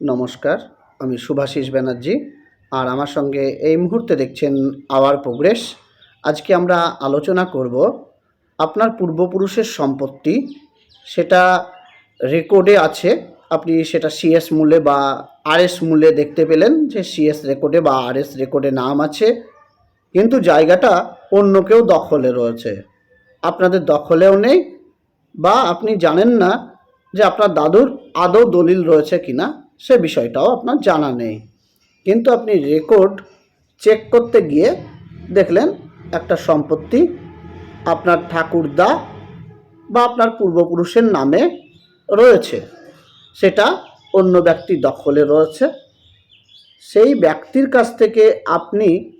নমস্কার, আমি শুভাশিস ব্যানার্জি। আর আমার সঙ্গে এই মুহূর্তে দেখছেন আওয়ার প্রোগ্রেস। আজকে আমরা আলোচনা করব আপনার পূর্বপুরুষের সম্পত্তি। সেটা রেকর্ডে আছে। আপনি সেটা সিএস মূল্যে বা আরএস মূল্যে দেখতে পেলেন যে সিএস রেকর্ডে বা আরএস রেকর্ডে নাম আছে। কিন্তু জায়গাটা অন্য কেউ দখলে রয়েছে। আপনাদের দখলেও নেই বা আপনি জানেন না যে আপনার দাদুর আদৌ দলিল রয়েছে কিনা। সে বিষয়টাও আপনার জানা নেই। কিন্তু আপনি রেকর্ড চেক করতে গিয়ে দেখলেন একটা সম্পত্তি আপনার ঠাকুরদা বা আপনার পূর্বপুরুষের নামে রয়েছে। সেটা অন্য ব্যক্তি দখলে রয়েছে। সেই ব্যক্তির কাছ থেকে আপনি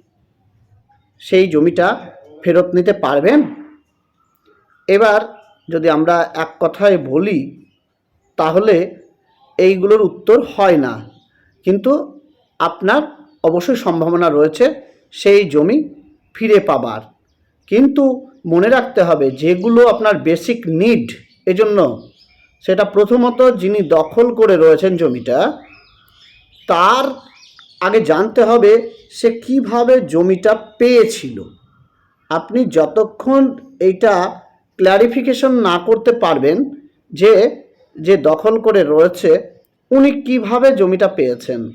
সেই জমিটা ফেরত নিতে পারবেন? এবার যদি আমরা এক কথায় বলি, তাহলে এইগুলোর উত্তর হয় না। কিন্তু আপনার অবশ্যই সম্ভাবনা রয়েছে সেই জমি ফিরে পাবার। কিন্তু মনে রাখতে হবে, যেগুলো আপনার বেসিক নিড এজন্য সেটা প্রথমত যিনি দখল করে রয়েছেন জমিটা, তার আগে জানতে হবে সে কীভাবে জমিটা পেয়েছিল। আপনি যতক্ষণ এইটা ক্ল্যারিফিকেশন না করতে পারবেন যে যে দখল করে রয়েছে, উনি কীভাবে জমিটা পেয়েছেন?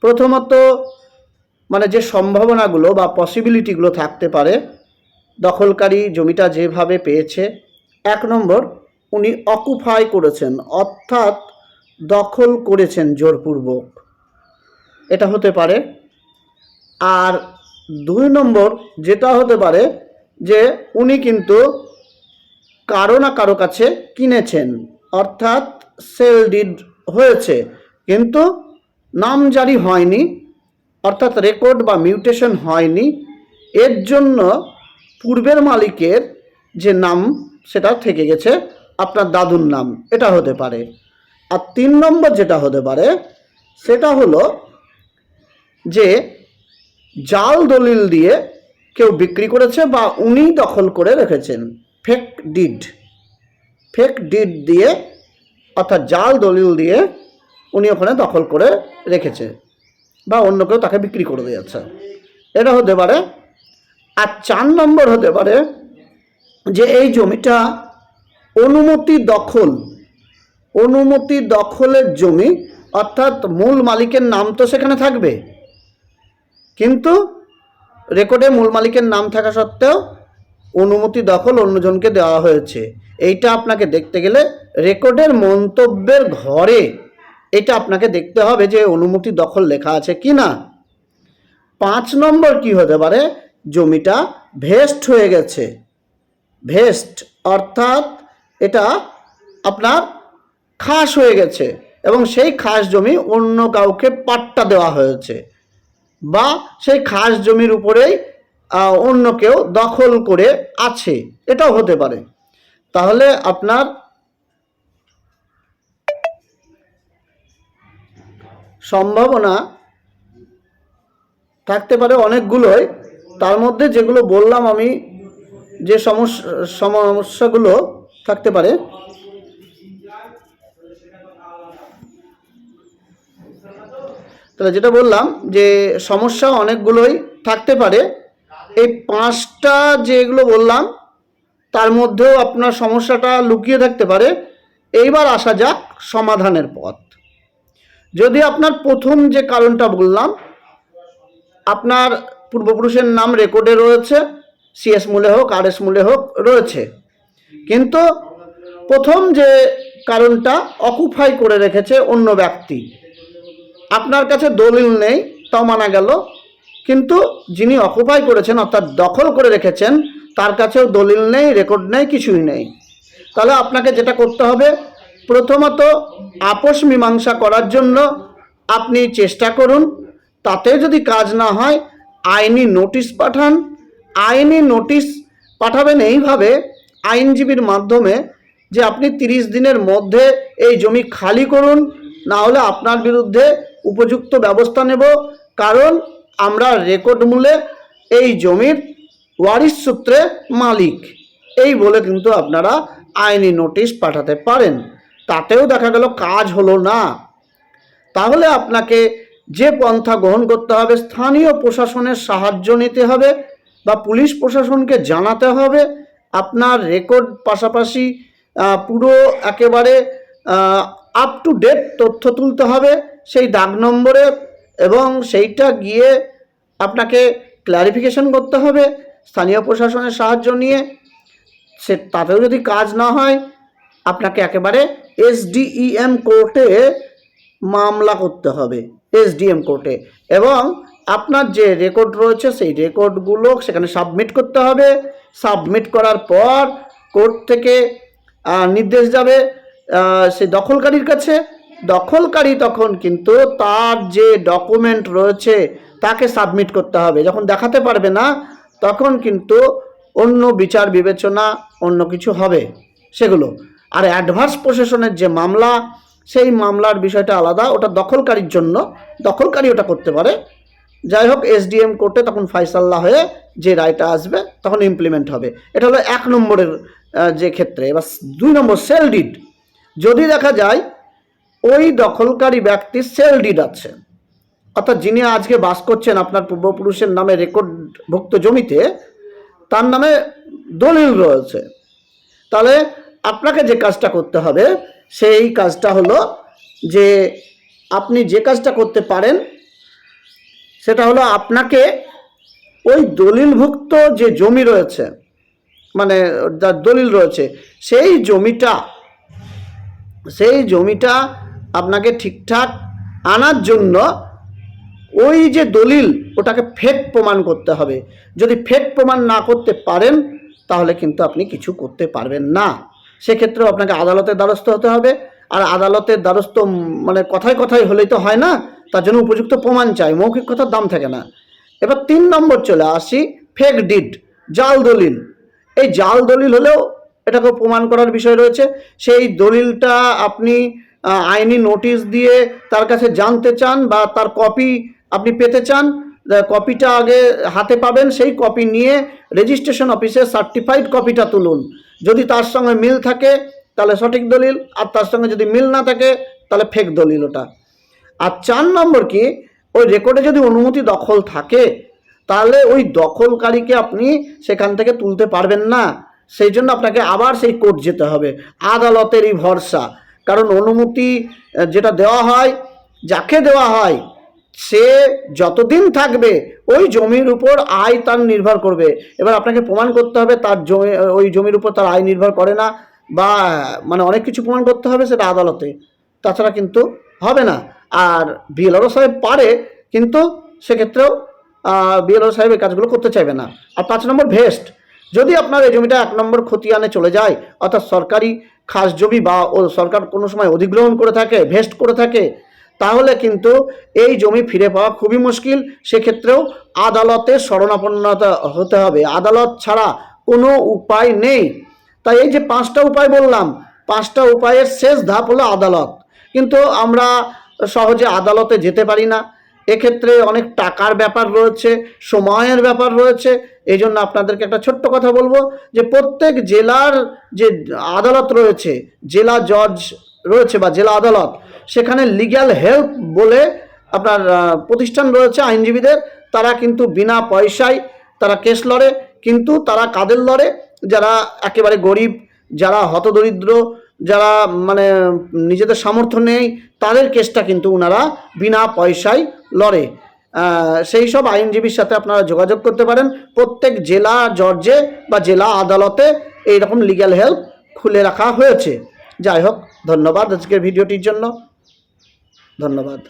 প্রথমত মানে যে সম্ভাবনাগুলো বা পসিবিলিটিগুলো থাকতে পারে, দখলকারী জমিটা যেভাবে পেয়েছে, এক নম্বর, উনি অকুপাই করেছেন, অর্থাৎ দখল করেছেন জোরপূর্বক। এটা হতে পারে। আর দুই নম্বর, যেটা হতে পারে যে উনি কিন্তু কারও না কারও কাছে কিনেছেন। অর্থাৎ সেল ডিড হয়েছে, কিন্তু নাম জারি হয়নি, অর্থাৎ রেকর্ড বা মিউটেশন হয়নি। এর জন্য পূর্বের মালিকের যে নাম, সেটা থেকে গেছে আপনার দাদুর নাম, এটা হতে পারে। আর তিন নম্বর যেটা হতে পারে, সেটা হলো যে জাল দলিল দিয়ে কেউ বিক্রি করেছে বা উনি দখল করে রেখেছেন ফেক ডিড ফেক ডিড দিয়ে, অর্থাৎ জাল দলিল দিয়ে উনি ওখানে দখল করে রেখেছে বা অন্য কেউ তাকে বিক্রি করে দিয়েছে। এটা হতে পারে। আর চার নম্বর হতে পারে যে এই জমিটা অনুমতি দখল, অনুমতি দখলের জমি, অর্থাৎ মূল মালিকের নাম তো সেখানে থাকবে। কিন্তু রেকর্ডে মূল মালিকের নাম থাকা সত্ত্বেও অনুমতি দখল অন্যজনকে দেওয়া হয়েছে। এইটা আপনাকে দেখতে গেলে রেকর্ডের মন্তব্যের ঘরে এটা আপনাকে দেখতে হবে যে অনুমতি দখল লেখা আছে কি না। পাঁচ নম্বর কি হতে পারে? জমিটা ভেস্ট হয়ে গেছে। ভেস্ট অর্থাৎ এটা আপনার খাস হয়ে গেছে এবং সেই খাস জমি অন্য কাউকে পাট্টা দেওয়া হয়েছে বা সেই খাস জমির উপরেই অন্য কেউ দখল করে আছে। এটাও হতে পারে। তাহলে আপনার সম্ভাবনা থাকতে পারে অনেকগুলোই। তার মধ্যে যেগুলো বললাম আমি, যে সমস্যা সমস্যাগুলো থাকতে পারে। তাহলে যেটা বললাম যে সমস্যা অনেকগুলোই থাকতে পারে। এই পাঁচটা যেগুলো বললাম তার মধ্যেও আপনার সমস্যাটা লুকিয়ে থাকতে পারে। এইবার আসা যাক সমাধানের পথ। যদি আপনার প্রথম যে কারণটা বললাম, আপনার পূর্বপুরুষের নাম রেকর্ডে রয়েছে সিএস মূলে হোক আর এস মূলে হোক, রয়েছে। কিন্তু প্রথম যে কারণটা অকুপাই করে রেখেছে অন্য ব্যক্তি। আপনার কাছে দলিল নেই, তাও মানা গেল। কিন্তু যিনি অকুপাই করেছেন, অর্থাৎ দখল করে রেখেছেন তার কাছেও দলিল নেই রেকর্ড নেই, কিছুই নেই। তাহলে আপনাকে যেটা করতে হবে, প্রথমত আপোষ মীমাংসা করার জন্য আপনি চেষ্টা করুন, তাতে যদি কাজ না হয়, আইনি নোটিশ পাঠান। আইনি নোটিশ পাঠাবেন এইভাবে আইনজীবীর মাধ্যমে যে আপনি তিরিশ দিনের মধ্যে এই জমি খালি করুন, না হলে আপনার বিরুদ্ধে উপযুক্ত ব্যবস্থা নেব। কারণ আমরা রেকর্ড মূলে এই জমির ওয়ারিশ সূত্রে মালিক। এই বলে কিন্তু আপনারা আইনি নোটিশ পাঠাতে পারেন। তাতেও দেখা গেল কাজ হলো না। তাহলে আপনাকে যে পন্থা গ্রহণ করতে হবে, স্থানীয় প্রশাসনের সাহায্য নিতে হবে বা পুলিশ প্রশাসনকে জানাতে হবে, আপনার রেকর্ড পাশাপাশি পুরো একেবারে আপ টু ডেট তথ্য তুলতে হবে, সেই দাগ নম্বরে এবং সেইটা গিয়ে আপনাকে ক্লারিফিকেশন করতে হবে স্থানীয় প্রশাসনের সাহায্য নিয়ে, সে তাতেও যদি কাজ না হয়, আপনাকে একেবারে এসডিইএম কোর্টে মামলা করতে হবে, এসডিএম কোর্টে। এবং আপনার যে রেকর্ড রয়েছে, সেই রেকর্ডগুলো সেখানে সাবমিট করতে হবে। সাবমিট করার পর কোর্ট থেকে নির্দেশ যাবে সে দখলকারীর কাছে। দখলকারী তখন কিন্তু তার যে ডকুমেন্ট রয়েছে, তাকে সাবমিট করতে হবে। যখন দেখাতে পারবে না তখন কিন্তু অন্য বিচার, বিবেচনা, অন্য কিছু হবে সেগুলো। আর অ্যাডভান্স প্রশাসনের যে মামলা, সেই মামলার বিষয়টা আলাদা, ওটা দখলকারীর জন্য, দখলকারী ওটা করতে পারে। যাই হোক এসডিএম কোর্টে তখন ফাইসাল্লা হয়ে যে রায়টা আসবে, তখন ইমপ্লিমেন্ট হবে। এটা হলো এক নম্বরের যে ক্ষেত্রে। এবার দুই নম্বর সেল ডিড যদি দেখা যায়, ওই দখলকারী ব্যক্তির সেল ডিড আছে। অর্থাৎ যিনি আজকে বাস করছেন আপনার পূর্বপুরুষের নামে রেকর্ডভুক্ত জমিতে, তার নামে দলিল রয়েছে। তাহলে আপনাকে যে কাজটা করতে হবে, সেই কাজটা হলো যে আপনি যে কাজটা করতে পারেন, সেটা হলো আপনাকে ওই দলিলভুক্ত যে জমি রয়েছে মানে যার দলিল রয়েছে, সেই জমিটা সেই জমিটা আপনাকে ঠিকঠাক আনার জন্য ওই যে দলিল, ওটাকে ফেক প্রমাণ করতে হবে। যদি ফেক প্রমাণ না করতে পারেন, তাহলে কিন্তু আপনি কিছু করতে পারবেন না। সেক্ষেত্রেও আপনাকে আদালতের দ্বারস্থ হতে হবে। আর আদালতের দ্বারস্থ মানে কথায় কথায় হলেই তো হয় না, তার জন্য উপযুক্ত প্রমাণ চাই, মৌখিক কথার দাম থাকে না। এবার তিন নম্বর চলে আসি ফেক ডিড জাল দলিল। এই জাল দলিল হলেও এটাকে প্রমাণ করার বিষয় রয়েছে। সেই দলিলটা আপনি আইনি নোটিশ দিয়ে তার কাছে জানতে চান বা তার কপি আপনি পেতে চান কপিটা আগে হাতে পাবেন, সেই কপি নিয়ে রেজিস্ট্রেশন অফিসে সার্টিফাইড কপিটা তুলুন। যদি তার সঙ্গে মিল থাকে, তাহলে সঠিক দলিল, আর তার সঙ্গে যদি মিল না থাকে, তাহলে ফেক দলিল ওটা। আর চার নম্বর কি, ওই রেকর্ডে যদি অনুমতি দখল থাকে, তাহলে ওই দখলকারীকে আপনি সেখান থেকে তুলতে পারবেন না। সেই জন্য আপনাকে আবার সেই কোর্ট যেতে হবে। আদালতেরই ভরসা। কারণ অনুমতি যেটা দেওয়া হয়, যাকে দেওয়া হয় সে যতদিন থাকবে, ওই জমির উপর আয় তার নির্ভর করবে। এবার আপনাকে প্রমাণ করতে হবে, তার জমি, ওই জমির উপর তার আয় নির্ভর করে না, বা মানে অনেক কিছু প্রমাণ করতে হবে সেটা আদালতে। তাছাড়া কিন্তু হবে না। আর বিএলআরও সাহেব পারে, কিন্তু সেক্ষেত্রেও বিএলআর সাহেব এই কাজগুলো করতে চাইবে না। আর পাঁচ নম্বর ভেস্ট, যদি আপনার এই জমিটা এক নম্বর খতিয়ানে চলে যায়, অর্থাৎ সরকারি খাস জমি বা ও সরকার কোনো সময় অধিগ্রহণ করে থাকে, ভেস্ট করে থাকে তাহলে কিন্তু এই জমি ফিরে পাওয়া খুবই মুশকিল। সেক্ষেত্রেও আদালতে শরণাপন্নতা হতে হবে। আদালত ছাড়া কোনো উপায় নেই। তাই এই যে পাঁচটা উপায় বললাম, পাঁচটা উপায়ের শেষ ধাপ হলো আদালত। কিন্তু আমরা সহজে আদালতে যেতে পারি না। এক্ষেত্রে অনেক টাকার ব্যাপার রয়েছে, সময়ের ব্যাপার রয়েছে। এই জন্য আপনাদেরকে একটা ছোট্ট কথা বলব যে প্রত্যেক জেলার যে আদালত রয়েছে, জেলা জজ রয়েছে বা জেলা আদালত সেখানে লিগ্যাল হেল্প বলে আপনার প্রতিষ্ঠান রয়েছে আইনজীবীদের। তারা কিন্তু বিনা পয়সায় তারা কেস লড়ে, কিন্তু তারা কাদের লড়ে? যারা একেবারে গরিব, যারা হতদরিদ্র, যারা মানে নিজেদের সামর্থ্য নেই, তাদের কেসটা কিন্তু ওনারা বিনা পয়সায় লড়ে। সেই সব আইনজীবীর সাথে আপনারা যোগাযোগ করতে পারেন। প্রত্যেক জেলা জর্জে বা জেলা আদালতে এই রকম লিগ্যাল হেল্প খুলে রাখা হয়েছে। যাই হোক, ধন্যবাদ আজকের ভিডিওটির জন্য। ধন্যবাদ।